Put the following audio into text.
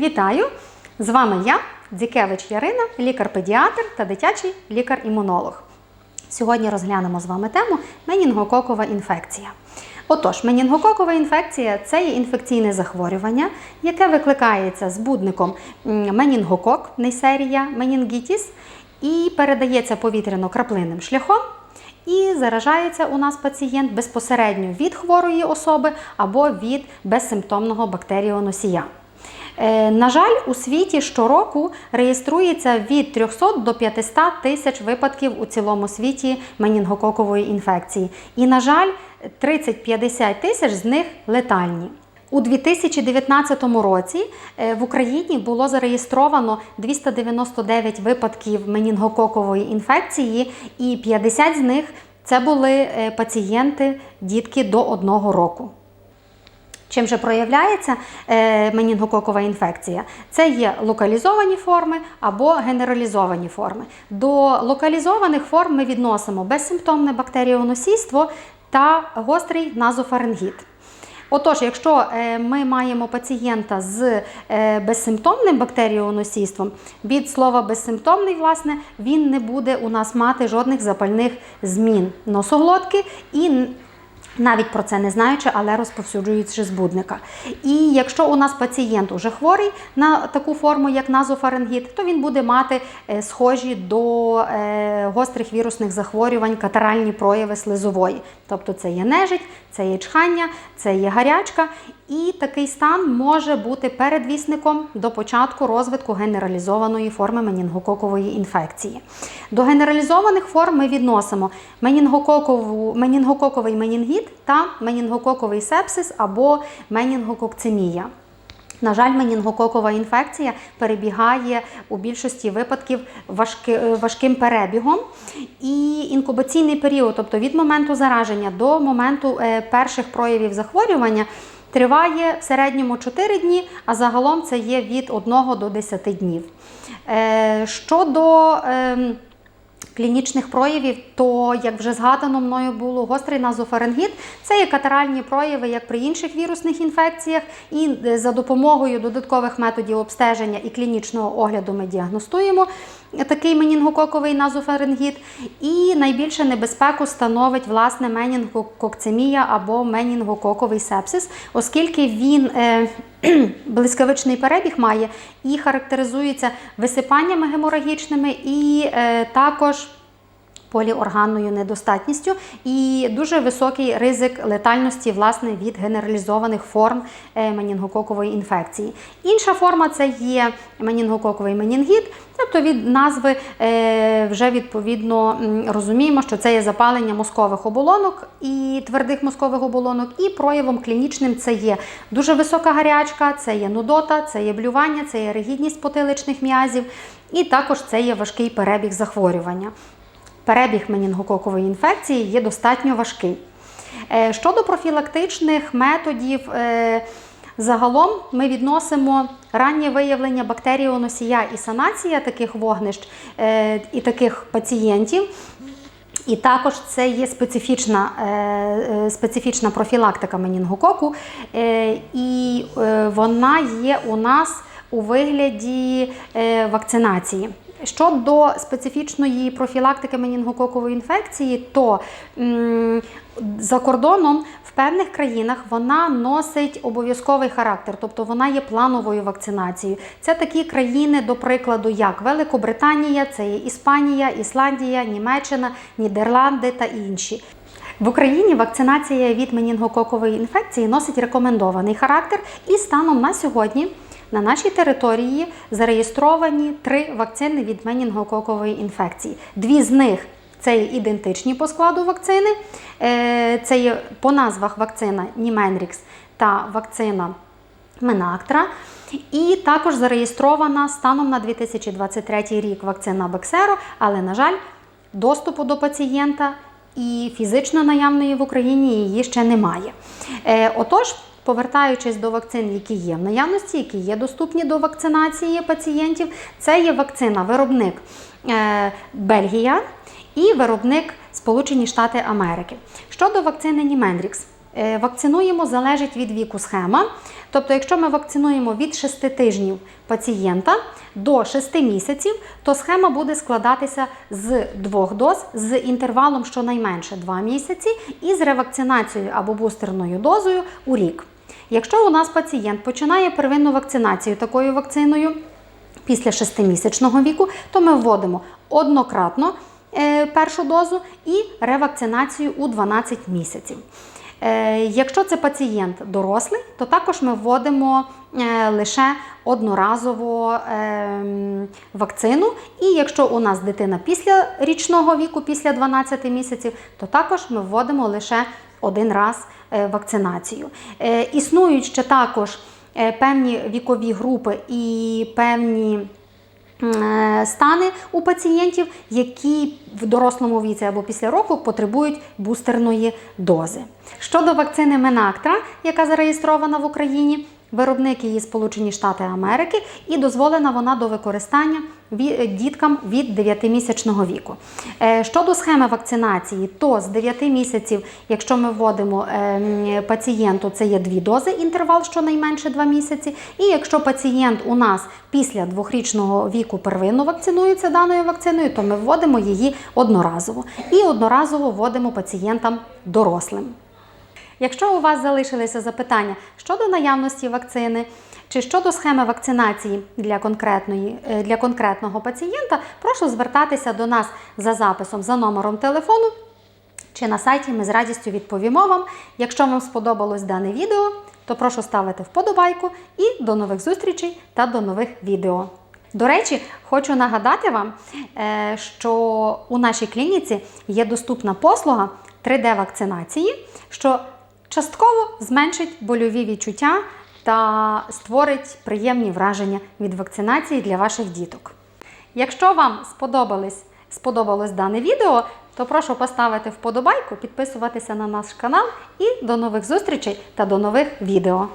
Вітаю! З вами я, Дзікевич Ярина, лікар-педіатр та дитячий лікар-імунолог. Сьогодні розглянемо з вами тему менінгококова інфекція. Отож, менінгококова інфекція це є інфекційне захворювання, яке викликається збудником менінгокок, нейсерія, менінгітіс, і передається повітряно-краплинним шляхом. І заражається у нас пацієнт безпосередньо від хворої особи або від безсимптомного бактеріоносія. Е, На жаль, у світі щороку реєструється від 300 до 500 тисяч випадків у цілому світі менінгококової інфекції. І, на жаль, 30-50 тисяч з них летальні. У 2019 році е, в Україні було зареєстровано 299 випадків менінгококової інфекції, і 50 з них це були е, пацієнти дітки до 1 року. Чим же проявляється е, менінгококова інфекція? Це є локалізовані форми або генералізовані форми. До локалізованих форм ми відносимо безсимптомне бактеріоносійство та гострий назофарингіт. Отож, якщо е, ми маємо пацієнта з е, безсимптомним бактеріоносійством, від слова безсимптомний, власне, він не буде у нас мати жодних запальних змін носоглотки і навіть про це не знаючи, але розповсюджуючи збудника. І якщо у нас пацієнт уже хворий на таку форму, як назофарингіт, то він буде мати е, схожі до е, гострих вірусних захворювань катаральні прояви слизової. Тобто це є нежить, це є чхання, це є гарячка. І такий стан може бути передвісником до початку розвитку генералізованої форми менінгококової інфекції. До генералізованих форм ми відносимо менінгококовий менінгіт та менінгококовий сепсис або менінгококцемія. На жаль, менінгококова інфекція перебігає у більшості випадків е, важким перебігом. І інкубаційний період, тобто від моменту зараження до моменту е, перших проявів захворювання, триває в середньому 4 дні, а загалом це є від 1 до 10 днів. Е, Щодо ем, клінічних проявів, то, як вже згадано мною було, гострий назофарингіт це є катаральні прояви, як при інших вірусних інфекціях, і е, за допомогою додаткових методів обстеження і клінічного огляду ми діагностуємо такий менінгококовий назофарингіт. І найбільше небезпеку становить власне менінгококцемія або менінгококовий сепсис, оскільки він е, блискавичний перебіг має і характеризується висипаннями геморагічними, і е, також поліорганною недостатністю і дуже високий ризик летальності власне від генералізованих форм е, менінгококової інфекції. Інша форма це є менінгококовий менінгіт, тобто від назви е, вже відповідно розуміємо, що це є запалення мозкових оболонок і твердих мозкових оболонок, і проявом клінічним це є дуже висока гарячка, це є нудота, це є блювання, це є ригідність потиличних м'язів, і також це є важкий перебіг захворювання перебіг менінгококової інфекції є достатньо важкий. Е, Щодо профілактичних методів, е, загалом ми відносимо раннє виявлення бактеріоносія і санація таких вогнищ е, і таких пацієнтів. І також це є специфічна, специфічна профілактика менінгококу, і вона є у нас у вигляді вакцинації. Щодо специфічної профілактики менінгококової інфекції, то м, за кордоном в певних країнах вона носить обов'язковий характер, тобто вона є плановою вакцинацією. Це такі країни, до прикладу, як Великобританія, це є Іспанія, Ісландія, Німеччина, Нідерланди та інші. В Україні вакцинація від менінгококової інфекції носить рекомендований характер, і станом на сьогодні на нашій території зареєстровані три вакцини від менінгококової інфекції. Дві з них це є ідентичні по складу вакцини. Е, Це є по назвах вакцина Німенрікс та вакцина Менактра. І також зареєстрована станом на 2023 рік вакцина Бексеро, але, на жаль, доступу до пацієнта і фізично наявної в Україні її ще немає. Е, Отож, повертаючись до вакцин, які є в наявності, які є доступні до вакцинації пацієнтів, це є вакцина виробник е, Бельгія і виробник Сполучені Штати Америки. Щодо вакцини Німенрікс, Е, Вакцинуємо залежить від віку схема. Тобто, якщо ми вакцинуємо від 6 тижнів пацієнта до 6 місяців, то схема буде складатися з двох доз з інтервалом щонайменше 2 місяці і з ревакцинацією або бустерною дозою у рік. Якщо у нас пацієнт починає первинну вакцинацію такою вакциною після 6-місячного віку, то ми вводимо однократно е, першу дозу і ревакцинацію у 12 місяців. Е, Якщо це пацієнт дорослий, то також ми вводимо е, лише одноразово ем, вакцину. І якщо у нас дитина після річного віку, після 12 місяців, то також ми вводимо лише один раз е, вакцинацію. Е, Існують ще також е, певні вікові групи і певні стани у пацієнтів, які в дорослому віці або після року потребують бустерної дози. Щодо вакцини Менактра, яка зареєстрована в Україні, виробник її Сполучені Штати Америки, і дозволена вона до використання діткам від 9-місячного віку. Е, Щодо схеми вакцинації, то з 9 місяців, якщо ми вводимо ем, пацієнту, це є дві дози, інтервал щонайменше 2 місяці. І якщо пацієнт у нас після двохрічного віку первинно вакцинується даною вакциною, то ми вводимо її одноразово. І одноразово вводимо пацієнтам дорослим. Якщо у вас залишилися запитання щодо наявності вакцини чи щодо схеми вакцинації для, конкретної, е, для конкретного пацієнта, прошу звертатися до нас за записом за номером телефону чи на сайті. Ми з радістю відповімо вам. Якщо вам сподобалось дане відео, то прошу ставити вподобайку і до нових зустрічей та до нових відео. До речі, хочу нагадати вам, е, що у нашій клініці є доступна послуга 3D-вакцинації, що частково зменшить больові відчуття та створить приємні враження від вакцинації для ваших діток. Якщо вам сподобалось, сподобалось дане відео, то прошу поставити вподобайку, підписуватися на наш канал і до нових зустрічей та до нових відео.